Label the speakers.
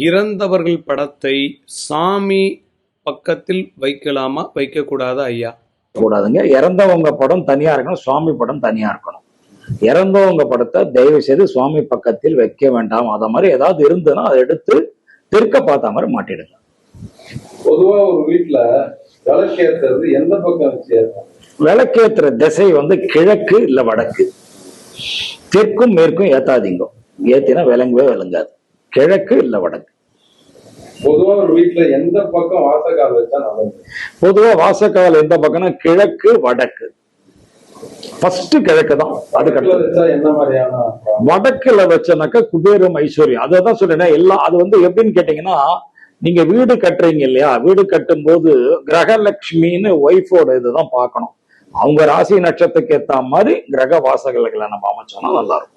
Speaker 1: இறந்தவர்கள் படத்தை சாமி பக்கத்தில் வைக்கலாமா? வைக்கக்கூடாதா ஐயா?
Speaker 2: கூடாதுங்க இறந்தவங்க படம் தனியா இருக்கணும் சுவாமி படம் தனியா இருக்கணும். இறந்தவங்க படத்தை தயவு செய்து சுவாமி பக்கத்தில் வைக்க வேண்டாம். அத மாதிரி ஏதாவது இருந்ததுன்னா அதை எடுத்து தெற்க பார்த்த மாதிரி மாட்டிடுங்க.
Speaker 3: பொதுவா ஒரு வீட்டுல விளக்கேத்துறது எந்த பக்கம்
Speaker 2: விளக்கேத்துற திசை வந்து கிழக்கு இல்ல வடக்கு. தெற்கும் மேற்கும் ஏத்தாதீங்க. ஏத்தினா விளங்கவே விளங்காது. கிழக்கு இல்ல வடக்கு.
Speaker 3: பொதுவா ஒரு வீட்டுல எந்த பக்கம் வாசக்கால் வச்சா நல்லது?
Speaker 2: பொதுவா வாசக்கால் எந்த பக்கம்னா கிழக்கு வடக்கு. ஃபர்ஸ்ட் கிழக்கு தான். அதுக்கு? வடக்குல வச்சனாக்கா குபேரம் ஐஸ்வர்யம் அதை தான் சொல்றேன் எல்லாம் அது வந்து எப்படின்னு கேட்டீங்கன்னா நீங்க வீடு கட்டுறீங்க இல்லையா? வீடு கட்டும் போது கிரகலட்சுமின்னு ஒய்ஃபோட இதுதான் பார்க்கணும். அவங்க ராசி நட்சத்திரத்துக்கு ஏத்த மாதிரி கிரக வாசகங்களை நம்ம அமைச்சோம்னா நல்லா இருக்கும்.